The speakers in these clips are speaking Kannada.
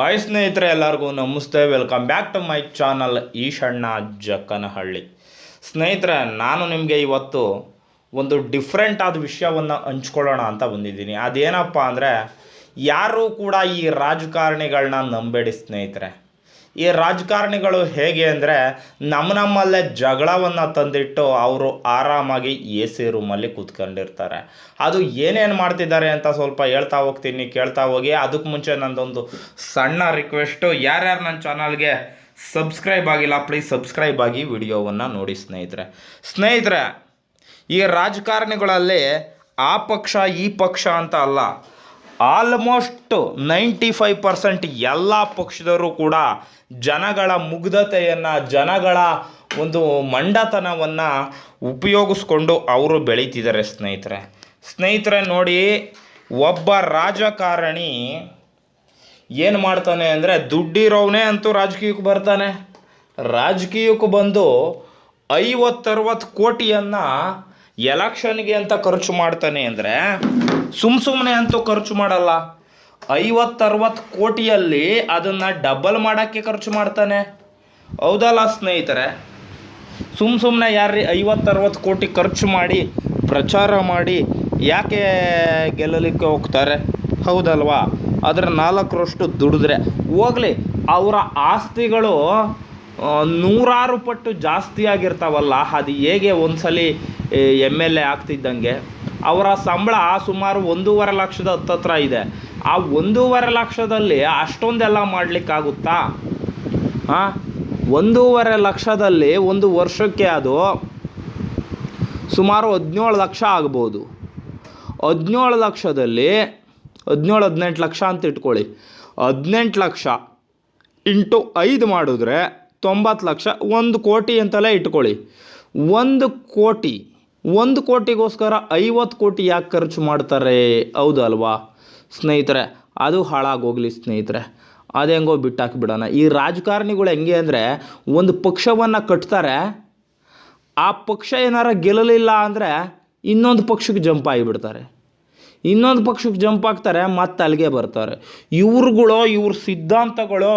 ಹಾಯ್ ಸ್ನೇಹಿತರೆ, ಎಲ್ಲರಿಗೂ ನಮಸ್ತೆ. Welcome back to my channel Eshanna Jakkanahalli ಸ್ನೇಹಿತರೆ, ನಾನು ನಿಮಗೆ ಇವತ್ತು ಒಂದು ಡಿಫ್ರೆಂಟ್ ಆದ ವಿಷಯವನ್ನು ಹಂಚ್ಕೊಳ್ಳೋಣ ಅಂತ ಬಂದಿದ್ದೀನಿ. ಅದೇನಪ್ಪ ಅಂದರೆ, ಯಾರೂ ಕೂಡ ಈ ರಾಜಕಾರಣಿಗಳನ್ನ ನಂಬೇಡಿ ಸ್ನೇಹಿತರೆ. ಈ ರಾಜಕಾರಣಿಗಳು ಹೇಗೆ ಅಂದರೆ ನಮ್ಮ ನಮ್ಮಲ್ಲೇ ಜಗಳವನ್ನು ತಂದಿಟ್ಟು ಅವರು ಆರಾಮಾಗಿ ಎ ಸಿ ರೂಮಲ್ಲಿ ಕೂತ್ಕೊಂಡಿರ್ತಾರೆ. ಅದು ಏನೇನು ಮಾಡ್ತಿದ್ದಾರೆ ಅಂತ ಸ್ವಲ್ಪ ಹೇಳ್ತಾ ಹೋಗ್ತೀನಿ, ಕೇಳ್ತಾ ಹೋಗಿ. ಅದಕ್ಕೆ ಮುಂಚೆ ನಂದೊಂದು ಸಣ್ಣ ರಿಕ್ವೆಸ್ಟು ಯಾರ್ಯಾರು ನನ್ನ ಚಾನಲ್ಗೆ ಸಬ್ಸ್ಕ್ರೈಬ್ ಆಗಿಲ್ಲ ಪ್ಲೀಸ್ ಸಬ್ಸ್ಕ್ರೈಬ್ ಆಗಿ ವಿಡಿಯೋವನ್ನು ನೋಡಿ ಸ್ನೇಹಿತರೆ. ಸ್ನೇಹಿತರೆ, ಈ ರಾಜಕಾರಣಿಗಳಲ್ಲಿ ಆ ಪಕ್ಷ ಈ ಪಕ್ಷ ಅಂತ ಅಲ್ಲ. ಆಲ್ಮೋಸ್ಟ್ ನೈಂಟಿ ಫೈವ್ ಪರ್ಸೆಂಟ್ ಎಲ್ಲ ಪಕ್ಷದವರು ಕೂಡ ಜನಗಳ ಮುಗ್ಧತೆಯನ್ನು, ಜನಗಳ ಒಂದು ಮಂಡತನವನ್ನು ಉಪಯೋಗಿಸ್ಕೊಂಡು ಅವರು ಬೆಳೀತಿದ್ದಾರೆ ಸ್ನೇಹಿತರೆ. ಸ್ನೇಹಿತರೆ ನೋಡಿ, ಒಬ್ಬ ರಾಜಕಾರಣಿ ಏನು ಮಾಡ್ತಾನೆ ಅಂದರೆ ದುಡ್ಡಿರೋವನೇ ಅಂತೂ ರಾಜಕೀಯಕ್ಕೆ ಬರ್ತಾನೆ. ರಾಜಕೀಯಕ್ಕೆ ಬಂದು ಐವತ್ತರವತ್ತು ಕೋಟಿಯನ್ನು ಎಲೆಕ್ಷನ್ಗೆ ಅಂತ ಖರ್ಚು ಮಾಡ್ತಾನೆ ಅಂದರೆ ಸುಮ್ ಸುಮ್ಮನೆ ಅಂತೂ ಖರ್ಚು ಮಾಡಲ್ಲ. ಐವತ್ತರವತ್ತು ಕೋಟಿಯಲ್ಲಿ ಅದನ್ನು ಡಬಲ್ ಮಾಡೋಕ್ಕೆ ಖರ್ಚು ಮಾಡ್ತಾನೆ. ಹೌದಲ್ಲ ಸ್ನೇಹಿತರೆ? ಸುಮ್ ಸುಮ್ಮನೆ ಯಾರ್ರೀ ಐವತ್ತರವತ್ತು ಕೋಟಿ ಖರ್ಚು ಮಾಡಿ, ಪ್ರಚಾರ ಮಾಡಿ ಯಾಕೆ ಗೆಲ್ಲಲಿಕ್ಕೆ ಹೋಗ್ತಾರೆ? ಹೌದಲ್ವಾ? ಅದರ ನಾಲ್ಕರಷ್ಟು ದುಡಿದ್ರೆ. ಹೋಗಲಿ, ಅವರ ಆಸ್ತಿಗಳು ನೂರಾರು ಪಟ್ಟು ಜಾಸ್ತಿ ಆಗಿರ್ತಾವಲ್ಲ, ಅದು ಹೇಗೆ ಒಂದ್ಸಲಿ ಎಂ ಎಲ್ ಎ ಆಗ್ತಿದ್ದಂಗೆ, ಅವರ ಸಂಬಳ ಸುಮಾರು ಒಂದೂವರೆ ಲಕ್ಷದ ಹತ್ತತ್ರ ಇದೆ. ಆ ಒಂದೂವರೆ ಲಕ್ಷದಲ್ಲಿ ಅಷ್ಟೊಂದೆಲ್ಲ ಮಾಡಲಿಕ್ಕಾಗುತ್ತಾ? ಹಾಂ ಒಂದೂವರೆ ಲಕ್ಷದಲ್ಲಿ ಒಂದು ವರ್ಷಕ್ಕೆ ಅದು ಸುಮಾರು ಹದಿನೇಳು ಲಕ್ಷ ಆಗ್ಬೋದು. ಹದಿನೇಳು ಲಕ್ಷದಲ್ಲಿ, ಹದಿನೇಳು, ಹದಿನೆಂಟು ಲಕ್ಷ ಅಂತ ಇಟ್ಕೊಳ್ಳಿ. ಹದಿನೆಂಟು ಲಕ್ಷ ಇಂಟು ಐದು ಮಾಡಿದ್ರೆ ತೊಂಬತ್ತು ಲಕ್ಷ, ಒಂದು ಕೋಟಿ ಅಂತಲೇ ಇಟ್ಕೊಳ್ಳಿ. ಒಂದು ಕೋಟಿ, ಒಂದು ಕೋಟಿಗೋಸ್ಕರ ಐವತ್ತು ಕೋಟಿ ಯಾಕೆ ಖರ್ಚು ಮಾಡ್ತಾರೆ? ಹೌದಲ್ವಾ ಸ್ನೇಹಿತರೆ, ಅದು ಹಾಳಾಗೋಗ್ಲಿ ಸ್ನೇಹಿತರೆ. ಅದು ಹೆಂಗೋ ಬಿಟ್ಟಾಕಿಬಿಡೋಣ ಈ ರಾಜಕಾರಣಿಗಳು ಹೆಂಗೆ ಅಂದರೆ ಒಂದು ಪಕ್ಷವನ್ನು ಕಟ್ತಾರೆ, ಆ ಪಕ್ಷ ಏನಾರ ಗೆಲ್ಲಲಿಲ್ಲ ಅಂದರೆ ಇನ್ನೊಂದು ಪಕ್ಷಕ್ಕೆ ಜಂಪ್ ಆಗಿಬಿಡ್ತಾರೆ. ಇನ್ನೊಂದು ಪಕ್ಷಕ್ಕೆ ಜಂಪ್ ಆಗ್ತಾರೆ, ಮತ್ತೆ ಅಲ್ಲಿಗೆ ಬರ್ತಾರೆ. ಇವ್ರುಗಳು, ಇವ್ರ ಸಿದ್ಧಾಂತಗಳು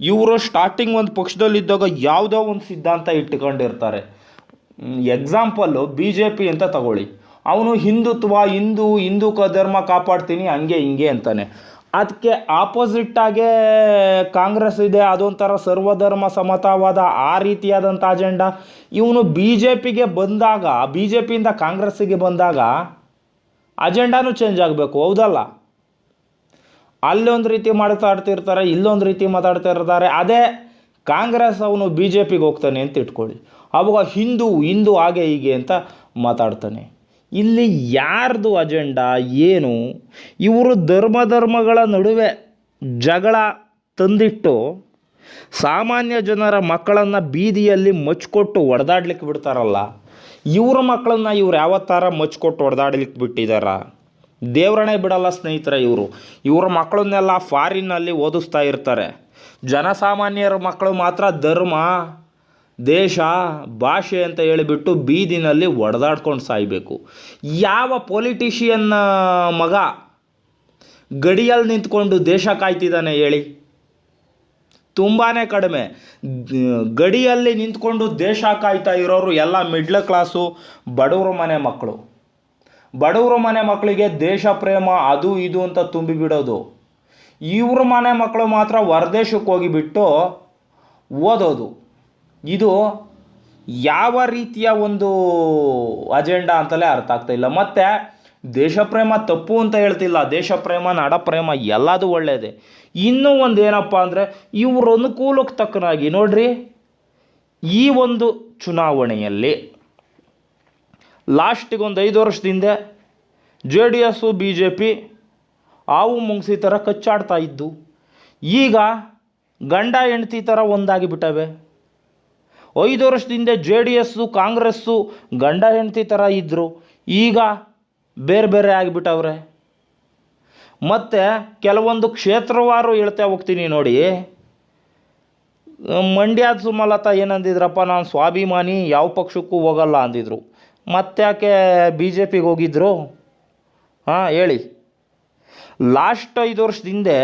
ಇವರು ಸ್ಟಾರ್ಟಿಂಗ್ ಒಂದು ಪಕ್ಷದಲ್ಲಿದ್ದಾಗ ಯಾವುದೋ ಒಂದು ಸಿದ್ಧಾಂತ ಇಟ್ಕೊಂಡಿರ್ತಾರೆ. ಎಕ್ಸಾಂಪಲ್ಲು ಬಿ ಜೆ ಪಿ ಅಂತ ತಗೊಳ್ಳಿ. ಅವನು ಹಿಂದುತ್ವ, ಹಿಂದೂ ಹಿಂದೂ ಕ ಧರ್ಮ ಕಾಪಾಡ್ತೀನಿ, ಹಂಗೆ, ಹಿಂಗೆ ಅಂತಾನೆ. ಅದಕ್ಕೆ ಆಪೋಸಿಟ್ಟಾಗೇ ಕಾಂಗ್ರೆಸ್ ಇದೆ, ಅದೊಂಥರ ಸರ್ವಧರ್ಮ ಸಮತಾವಾದ ಆ ರೀತಿಯಾದಂಥ ಅಜೆಂಡಾ ಇವನು ಬಿ ಜೆ ಪಿಗೆ ಬಂದಾಗ ಬಿ ಜೆ ಪಿಯಿಂದ ಕಾಂಗ್ರೆಸ್ಸಿಗೆ ಬಂದಾಗ ಅಜೆಂಡಾನು ಚೇಂಜ್ ಆಗಬೇಕು, ಹೌದಲ್ಲ? ಅಲ್ಲೊಂದು ರೀತಿ ಮಾತಾಡ್ತಿರ್ತಾರೆ ಇಲ್ಲೊಂದು ರೀತಿ ಮಾತಾಡ್ತಾ ಇರ್ತಾರೆ. ಅದೇ ಕಾಂಗ್ರೆಸ್ ಅವನು ಬಿ ಜೆ ಪಿಗೆ ಹೋಗ್ತಾನೆ ಅಂತ ಇಟ್ಕೊಳ್ಳಿ. ಅವಾಗ ಹಿಂದೂ ಹಿಂದೂ ಹಾಗೆ ಹೀಗೆ ಅಂತ ಮಾತಾಡ್ತಾನೆ. ಇಲ್ಲಿ ಯಾರ್ದು ಅಜೆಂಡಾ, ಏನು? ಇವರು ಧರ್ಮ ಧರ್ಮಗಳ ನಡುವೆ ಜಗಳ ತಂದಿಟ್ಟು ಸಾಮಾನ್ಯ ಜನರ ಮಕ್ಕಳನ್ನು ಬೀದಿಯಲ್ಲಿ ಮಚ್ಕೊಟ್ಟು ಹೊಡೆದಾಡ್ಲಿಕ್ಕೆ ಬಿಡ್ತಾರಲ್ಲ, ಇವ್ರ ಮಕ್ಕಳನ್ನ ಇವ್ರು ಯಾವತ್ತಾರ ಮಚ್ಕೊಟ್ಟು ಹೊಡೆದಾಡ್ಲಿಕ್ಕೆ ಬಿಟ್ಟಿದಾರ? ದೇವ್ರಣೆ ಬಿಡಲ್ಲ ಸ್ನೇಹಿತರೆ ಇವರು. ಇವ್ರ ಮಕ್ಕಳನ್ನೆಲ್ಲ ಫಾರಿನ್ನಲ್ಲಿ ಓದಿಸ್ತಾ ಇರ್ತಾರೆ. ಜನಸಾಮಾನ್ಯರ ಮಕ್ಕಳು ಮಾತ್ರ ಧರ್ಮ, ದೇಶ, ಭಾಷೆ ಅಂತ ಹೇಳಿಬಿಟ್ಟು ಬೀದಿನಲ್ಲಿ ಒಡೆದಾಡ್ಕೊಂಡು ಸಾಯಬೇಕು. ಯಾವ ಪೊಲಿಟಿಷಿಯನ್ನ ಮಗ ಗಡಿಯಲ್ಲಿ ನಿಂತ್ಕೊಂಡು ದೇಶ ಕಾಯ್ತಿದ್ದಾನೆ ಹೇಳಿ? ತುಂಬಾ ಕಡಿಮೆ. ಗಡಿಯಲ್ಲಿ ನಿಂತ್ಕೊಂಡು ದೇಶ ಕಾಯ್ತಾ ಇರೋರು ಎಲ್ಲ ಮಿಡ್ಲ್ ಕ್ಲಾಸು ಬಡವ್ರ ಮನೆ ಮಕ್ಕಳು. ಬಡವ್ರ ಮನೆ ಮಕ್ಕಳಿಗೆ ದೇಶ ಪ್ರೇಮ ಅದು ಇದು ಅಂತ ತುಂಬಿ ಬಿಡೋದು. ಇವ್ರ ಮನೆ ಮಕ್ಕಳು ಮಾತ್ರ ಹೊರದೇಶಕ್ಕೆ ಹೋಗಿಬಿಟ್ಟು ಓದೋದು. ಇದು ಯಾವ ರೀತಿಯ ಒಂದು ಅಜೆಂಡಾ ಅಂತಲೇ ಅರ್ಥ ಆಗ್ತಾ ಇಲ್ಲ. ಮತ್ತು ದೇಶ ಪ್ರೇಮ ತಪ್ಪು ಅಂತ ಹೇಳ್ತಿಲ್ಲ. ದೇಶ ಪ್ರೇಮ, ನಾಡ ಪ್ರೇಮ ಎಲ್ಲದೂ ಒಳ್ಳೆಯದೇ ಇನ್ನೂ ಒಂದು ಏನಪ್ಪ ಅಂದರೆ ಇವ್ರ ಅನುಕೂಲಕ್ಕೆ ತಕ್ಕನಾಗಿ ನೋಡ್ರಿ, ಈ ಒಂದು ಚುನಾವಣೆಯಲ್ಲಿ ಲಾಸ್ಟಿಗೆ ಒಂದು ಐದು ವರ್ಷದಿಂದ J D S B J P ಹಾವು ಮುಂಗ್ಸಿ ಥರ ಕಚ್ಚಾಡ್ತಾ ಇದ್ದು, ಈಗ ಗಂಡ ಹೆಂಡ್ತಿ ಥರ ಒಂದಾಗಿ ಬಿಟ್ಟವೆ ಐದು ವರ್ಷದಿಂದ ಜೆ ಡಿ ಎಸ್ಸು ಕಾಂಗ್ರೆಸ್ಸು ಗಂಡ ಹೆಂಡ್ತಿ ಥರ ಇದ್ದರು ಈಗ ಬೇರೆ ಬೇರೆ ಆಗಿಬಿಟ್ಟವ್ರೆ. ಮತ್ತು ಕೆಲವೊಂದು ಕ್ಷೇತ್ರವಾರು ಹೇಳ್ತಾ ಹೋಗ್ತೀನಿ ನೋಡಿ. ಮಂಡ್ಯದ ಸುಮಲತಾ ಏನಂದಿದ್ರಪ್ಪ, ನಾನು ಸ್ವಾಭಿಮಾನಿ, ಯಾವ ಪಕ್ಷಕ್ಕೂ ಹೋಗಲ್ಲ ಅಂದಿದ್ರು. ಮತ್ತ್ಯಾಕೆ ಬಿ ಜೆ ಪಿಗೆ ಹೋಗಿದ್ರು? ಹಾಂ, ಹೇಳಿ. ಲಾಸ್ಟ್ ಐದು ವರ್ಷದ ಹಿಂದೆ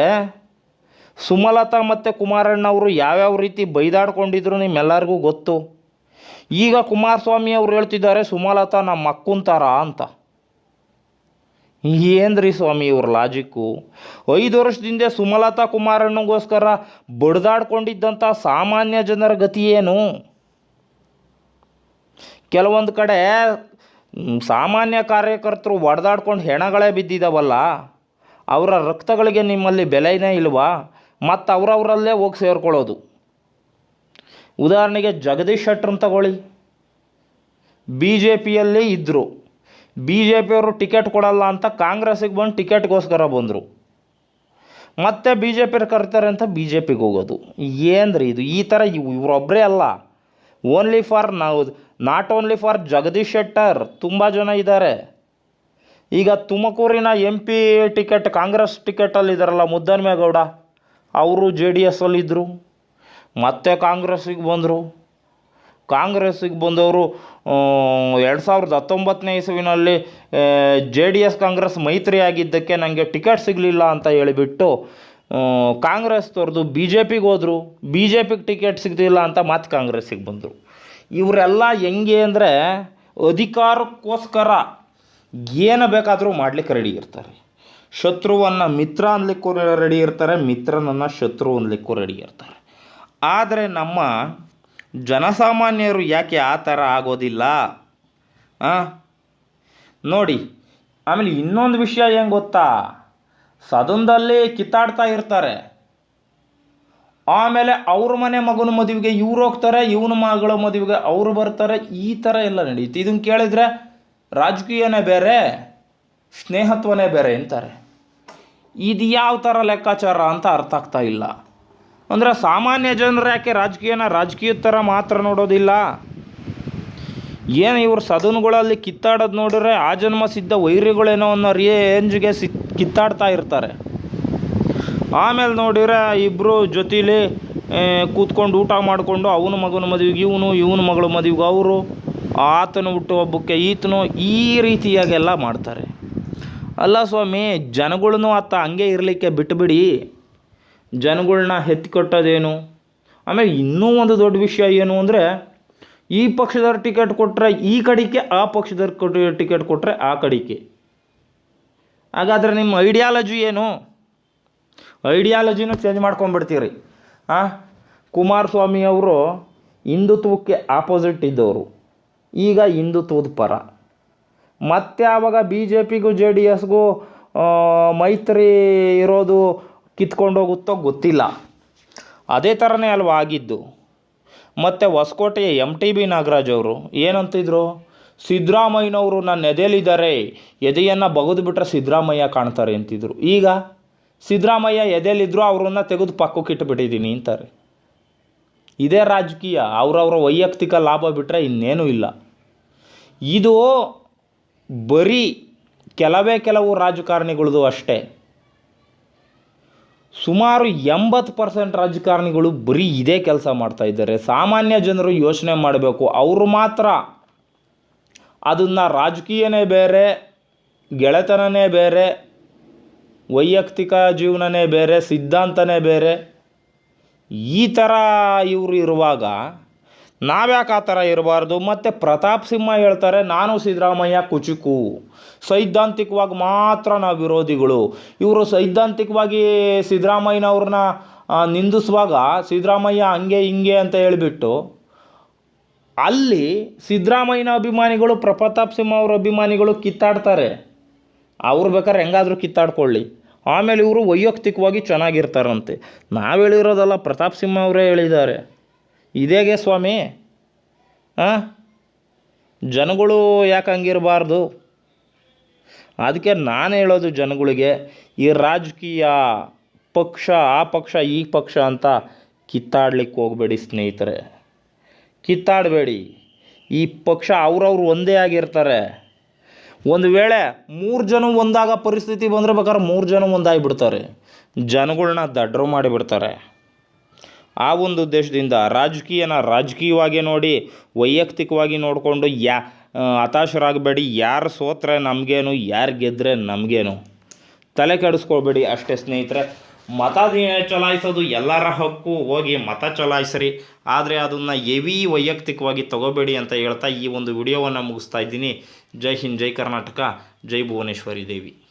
ಸುಮಲತಾ ಮತ್ತು ಕುಮಾರಣ್ಣ ಅವರು ಯಾವ್ಯಾವ ರೀತಿ ಬೈದಾಡ್ಕೊಂಡಿದ್ರು ನಿಮ್ಮೆಲ್ಲರಿಗೂ ಗೊತ್ತು. ಈಗ ಕುಮಾರಸ್ವಾಮಿ ಅವರು ಹೇಳ್ತಿದ್ದಾರೆ, ಸುಮಲತಾ ನಮ್ಮ ಅಕ್ಕುಂತಾರ ಅಂತ. ಏನ್ರಿ ಸ್ವಾಮಿ ಇವ್ರ ಲಾಜಿಕ್ಕು ಐದು ವರ್ಷದಿಂದ ಸುಮಲತಾ ಕುಮಾರಣ್ಣಗೋಸ್ಕರ ಬಡ್ದಾಡ್ಕೊಂಡಿದ್ದಂಥ ಸಾಮಾನ್ಯ ಜನರ ಗತಿ ಏನು? ಕೆಲವೊಂದು ಕಡೆ ಸಾಮಾನ್ಯ ಕಾರ್ಯಕರ್ತರು ಒಡೆದಾಡ್ಕೊಂಡು ಹೆಣಗಳೇ ಬಿದ್ದಿದ್ದಾವಲ್ಲ ಅವರ ರಕ್ತಗಳಿಗೆ ನಿಮ್ಮಲ್ಲಿ ಬೆಲೆನೇ ಇಲ್ವಾ? ಮತ್ತು ಅವರವರಲ್ಲೇ ಹೋಗಿ ಸೇರ್ಕೊಳ್ಳೋದು. ಉದಾಹರಣೆಗೆ ಜಗದೀಶ್ ಶೆಟ್ಟರ್ನ ತಗೊಳ್ಳಿ. ಬಿ ಜೆ ಪಿಯಲ್ಲಿ ಇದ್ದರು ಬಿ ಜೆ ಪಿಯವರು ಟಿಕೆಟ್ ಕೊಡಲ್ಲ ಅಂತ ಕಾಂಗ್ರೆಸ್ಸಿಗೆ ಬಂದು ಟಿಕೆಟ್ಗೋಸ್ಕರ ಬಂದರು. ಮತ್ತೆ ಬಿ ಜೆ ಪಿಯವ್ರು ಕರ್ತಾರೆ ಅಂತ ಬಿ ಜೆ ಪಿಗೆ ಹೋಗೋದು. ಏನ್ರಿ ಇದು? ಈ ಥರ ಇವ್ ಇವರೊಬ್ಬರೇ ಅಲ್ಲ. ಓನ್ಲಿ ಫಾರ್ ನಾವು not only for Jagadish Shettar ತುಂಬ ಜನ ಇದ್ದಾರೆ. ಈಗ ತುಮಕೂರಿನ ಎಂ ಪಿ ಟಿಕೆಟ್ ಕಾಂಗ್ರೆಸ್ ಟಿಕೆಟಲ್ಲಿದ್ದಾರಲ್ಲ ಮುದ್ದನ್ಮೇಗೌಡ ಅವರು ಜೆ ಡಿ ಎಸ್ಸಲ್ಲಿದ್ದರು ಮತ್ತೆ ಕಾಂಗ್ರೆಸ್ಸಿಗೆ ಬಂದರು. ಕಾಂಗ್ರೆಸ್ಸಿಗೆ ಬಂದವರು ಎರಡು ಸಾವಿರದ ಹತ್ತೊಂಬತ್ತನೇ ಇಸುವಿನಲ್ಲಿ ಜೆ ಡಿ ಎಸ್ ಕಾಂಗ್ರೆಸ್ ಮೈತ್ರಿಯಾಗಿದ್ದಕ್ಕೆ ನನಗೆ ಟಿಕೆಟ್ ಸಿಗಲಿಲ್ಲ ಅಂತ ಹೇಳಿಬಿಟ್ಟು ಕಾಂಗ್ರೆಸ್ ತೊರೆದು ಬಿ ಜೆ ಪಿಗೆ ಹೋದರು ಬಿ ಜೆ ಪಿಗೆ ಟಿಕೆಟ್ ಸಿಗ್ತಿಲ್ಲ ಅಂತ ಮತ್ತೆ ಕಾಂಗ್ರೆಸ್ಸಿಗೆ ಬಂದರು. ಇವರೆಲ್ಲ ಹೆಂಗೆ ಅಂದರೆ ಅಧಿಕಾರಕ್ಕೋಸ್ಕರ ಏನು ಬೇಕಾದರೂ ಮಾಡಲಿಕ್ಕೆ ರೆಡಿ ಇರ್ತಾರೆ. ಶತ್ರುವನ್ನು ಮಿತ್ರ ಅನ್ಲಿಕ್ಕೂ ರೆಡಿ ಇರ್ತಾರೆ, ಮಿತ್ರನನ್ನು ಶತ್ರು ಅನ್ಲಿಕ್ಕೂ ರೆಡಿ ಇರ್ತಾರೆ. ಆದರೆ ನಮ್ಮ ಜನಸಾಮಾನ್ಯರು ಯಾಕೆ ಆ ಥರ ಆಗೋದಿಲ್ಲ? ಹಾಂ ನೋಡಿ, ಆಮೇಲೆ ಇನ್ನೊಂದು ವಿಷಯ ಏನು ಗೊತ್ತಾ? ಸದನದಲ್ಲಿ ಕಿತ್ತಾಡ್ತಾ ಇರ್ತಾರೆ. ಆಮೇಲೆ ಅವ್ರ ಮನೆ ಮಗನ ಮದುವೆಗೆ ಇವ್ರು ಹೋಗ್ತಾರೆ, ಇವನ ಮಗಳ ಮದುವೆಗೆ ಅವರು ಬರ್ತಾರೆ, ಈ ಥರ ಎಲ್ಲ ನಡೆಯುತ್ತೆ ಇದನ್ನು ಕೇಳಿದರೆ ರಾಜಕೀಯನೇ ಬೇರೆ, ಸ್ನೇಹತ್ವನೇ ಬೇರೆ ಅಂತಾರೆ. ಇದು ಯಾವ ಥರ ಲೆಕ್ಕಾಚಾರ ಅಂತ ಅರ್ಥ ಆಗ್ತಾ ಇಲ್ಲ. ಅಂದರೆ ಸಾಮಾನ್ಯ ಜನರು ಯಾಕೆ ರಾಜಕೀಯನ ರಾಜಕೀಯದ ಥರ ಮಾತ್ರ ನೋಡೋದಿಲ್ಲ? ಏನು ಇವರು ಸದನಗಳಲ್ಲಿ ಕಿತ್ತಾಡೋದು ನೋಡಿದ್ರೆ ಆ ಜನ್ಮ ಸಿದ್ಧ ವೈರಿಗಳೇನೋ ಅನ್ನೋ ರೇಂಜ್ಗೆ ಸಿ ಕಿತ್ತಾಡ್ತಾ ಇರ್ತಾರೆ. ಆಮೇಲೆ ನೋಡಿದ್ರೆ ಇಬ್ಬರು ಜೊತೀಲಿ ಕೂತ್ಕೊಂಡು ಊಟ ಮಾಡಿಕೊಂಡು ಅವನ ಮಗನ ಮದುವೆಗೆ, ಇವನು ಇವನ ಮಗಳ ಮದುವೆಗೆ, ಅವರು ಆತನ ಹುಟ್ಟುಹಬ್ಬಕ್ಕೆ ಈತನು ಈ ರೀತಿಯಾಗೆಲ್ಲ ಮಾಡ್ತಾರೆ. ಅಲ್ಲ ಸ್ವಾಮಿ, ಜನಗಳ್ನು ಆತ ಹಂಗೆ ಇರಲಿಕ್ಕೆ ಬಿಟ್ಟುಬಿಡಿ ಜನಗಳ್ನ ಎತ್ತಿಕೊಟ್ಟೋದೇನು ಆಮೇಲೆ ಇನ್ನೂ ಒಂದು ದೊಡ್ಡ ವಿಷಯ ಏನು ಅಂದರೆ, ಈ ಪಕ್ಷದವ್ರು ಟಿಕೆಟ್ ಕೊಟ್ಟರೆ ಈ ಕಡೆಗೆ ಆ ಪಕ್ಷದವ್ರು ಟಿಕೆಟ್ ಕೊಟ್ಟರೆ ಆ ಕಡೆಗೆ ಹಾಗಾದರೆ ನಿಮ್ಮ ಐಡಿಯಾಲಜಿ ಏನು? ಐಡಿಯಾಲಜಿನೂ ಚೇಂಜ್ ಮಾಡ್ಕೊಂಡ್ಬಿಡ್ತೀರಿ. ಹಾಂ ಕುಮಾರಸ್ವಾಮಿ ಅವರು ಹಿಂದುತ್ವಕ್ಕೆ ಆಪೋಸಿಟ್ ಇದ್ದವರು. ಈಗ ಹಿಂದುತ್ವದ ಪರ. ಮತ್ತೆ ಆವಾಗ ಬಿ ಜೆ ಪಿಗೂ ಜೆ ಡಿ ಎಸ್ಗೂ ಮೈತ್ರಿ ಇರೋದು ಕಿತ್ಕೊಂಡು ಹೋಗುತ್ತೋ ಗೊತ್ತಿಲ್ಲ. ಅದೇ ಥರನೇ ಅಲ್ವಾ ಆಗಿದ್ದು. ಮತ್ತು ಹೊಸಕೋಟೆಯ ಎಂ ಟಿ ಬಿ ನಾಗರಾಜ್ ಅವರು ಏನಂತಿದ್ರು? ಸಿದ್ದರಾಮಯ್ಯನವರು ನನ್ನ ಎದೆಯಲ್ಲಿದ್ದಾರೆ, ಎದೆಯನ್ನು ಬಗೆದು ಬಿಟ್ಟರೆ ಸಿದ್ದರಾಮಯ್ಯ ಕಾಣ್ತಾರೆ ಅಂತಿದ್ರು. ಈಗ ಸಿದ್ದರಾಮಯ್ಯ ಎದೆಯಲ್ಲಿದ್ದರೂ ಅವ್ರನ್ನ ತೆಗೆದು ಪಕ್ಕಕ್ಕೆ ಇಟ್ಟುಬಿಟ್ಟಿದ್ದೀನಿ ಅಂತಾರೆ. ಇದೇ ರಾಜಕೀಯ, ಅವರವರ ವೈಯಕ್ತಿಕ ಲಾಭ ಬಿಟ್ಟರೆ ಇನ್ನೇನೂ ಇಲ್ಲ. ಇದು ಬರೀ ಕೆಲವೇ ಕೆಲವು ರಾಜಕಾರಣಿಗಳದು ಅಷ್ಟೇ. ಸುಮಾರು ಎಂಬತ್ತು ಪರ್ಸೆಂಟ್ ರಾಜಕಾರಣಿಗಳು ಬರೀ ಇದೇ ಕೆಲಸ ಮಾಡ್ತಾ ಇದ್ದಾರೆ. ಸಾಮಾನ್ಯ ಜನರು ಯೋಚನೆ ಮಾಡಬೇಕು, ಅವರು ಮಾತ್ರ ಅದನ್ನು ರಾಜಕೀಯನೇ ಬೇರೆ, ಗೆಳೆತನನೇ ಬೇರೆ, ವೈಯಕ್ತಿಕ ಜೀವನನೇ ಬೇರೆ, ಸಿದ್ಧಾಂತನೇ ಬೇರೆ. ಈ ಥರ ಇವರು ಇರುವಾಗ ನಾವ್ಯಾಕೆ ಆ ಥರ ಇರಬಾರ್ದು? ಮತ್ತು ಪ್ರತಾಪ್ ಸಿಂಹ ಹೇಳ್ತಾರೆ, ನಾನು ಸಿದ್ದರಾಮಯ್ಯ ಕುಚುಕು. ಸೈದ್ಧಾಂತಿಕವಾಗಿ ಮಾತ್ರ ನಾವು ವಿರೋಧಿಗಳು. ಇವರು ಸೈದ್ಧಾಂತಿಕವಾಗಿ ಸಿದ್ದರಾಮಯ್ಯನವ್ರನ್ನ ನಿಂದಿಸುವಾಗ ಸಿದ್ದರಾಮಯ್ಯ ಹಂಗೆ ಹಿಂಗೆ ಅಂತ ಹೇಳಿಬಿಟ್ಟು ಅಲ್ಲಿ ಸಿದ್ದರಾಮಯ್ಯನ ಅಭಿಮಾನಿಗಳು ಪ್ರಪತಾಪ್ ಸಿಂಹ ಅವ್ರ ಅಭಿಮಾನಿಗಳು ಕಿತ್ತಾಡ್ತಾರೆ. ಅವ್ರು ಬೇಕಾದ್ರೆ ಹೆಂಗಾದರೂ ಕಿತ್ತಾಡ್ಕೊಳ್ಳಿ. ಆಮೇಲೆ ಇವರು ವೈಯಕ್ತಿಕವಾಗಿ ಚೆನ್ನಾಗಿರ್ತಾರಂತೆ. ನಾವು ಹೇಳಿರೋದಲ್ಲ, ಪ್ರತಾಪ್ ಸಿಂಹ ಅವರೇ ಹೇಳಿದ್ದಾರೆ. ಇದೇಗೆ ಸ್ವಾಮಿ? ಹಾಂ ಜನಗಳು ಯಾಕೆ ಹಂಗಿರಬಾರ್ದು? ಅದಕ್ಕೆ ನಾನು ಹೇಳೋದು ಜನಗಳಿಗೆ, ಈ ರಾಜಕೀಯ ಪಕ್ಷ, ಆ ಪಕ್ಷ, ಈ ಪಕ್ಷ ಅಂತ ಕಿತ್ತಾಡ್ಲಿಕ್ಕೆ ಹೋಗಬೇಡಿ ಸ್ನೇಹಿತರೆ. ಕಿತ್ತಾಡಬೇಡಿ. ಈ ಪಕ್ಷ ಅವ್ರವ್ರು ಒಂದೇ ಆಗಿರ್ತಾರೆ. ಒಂದು ವೇಳೆ ಮೂರು ಜನ ಒಂದಾಗ ಪರಿಸ್ಥಿತಿ ಬಂದರೆ ಬೇಕಾದ್ರೆ ಮೂರು ಜನ ಒಂದಾಗಿಬಿಡ್ತಾರೆ. ಜನಗಳನ್ನ ದಡ್ರು ಮಾಡಿಬಿಡ್ತಾರೆ. ಆ ಒಂದು ಉದ್ದೇಶದಿಂದ ರಾಜಕೀಯನ ರಾಜಕೀಯವಾಗಿ ನೋಡಿ, ವೈಯಕ್ತಿಕವಾಗಿ ನೋಡಿಕೊಂಡು ಯಾ ಹತಾಶರಾಗಬೇಡಿ. ಯಾರು ಸೋತ್ರೆ ನಮಗೇನು, ಯಾರು ಗೆದ್ದರೆ ನಮಗೇನು. ತಲೆ ಕೆಡಿಸ್ಕೊಳ್ಬೇಡಿ ಅಷ್ಟೇ ಸ್ನೇಹಿತರೆ. ಮತ ಚಲಾಯಿಸೋದು ಎಲ್ಲರ ಹಕ್ಕು, ಹೋಗಿ ಮತ ಚಲಾಯಿಸ್ರಿ. ಆದರೆ ಅದನ್ನು ಎವಿ ವೈಯಕ್ತಿಕವಾಗಿ ತಗೋಬೇಡಿ ಅಂತ ಹೇಳ್ತಾ ಈ ಒಂದು ವಿಡಿಯೋವನ್ನು ಮುಗಿಸ್ತಾ ಇದ್ದೀನಿ. ಜೈ ಹಿಂದ್, ಜೈ ಕರ್ನಾಟಕ, ಜೈ ಭುವನೇಶ್ವರಿ ದೇವಿ.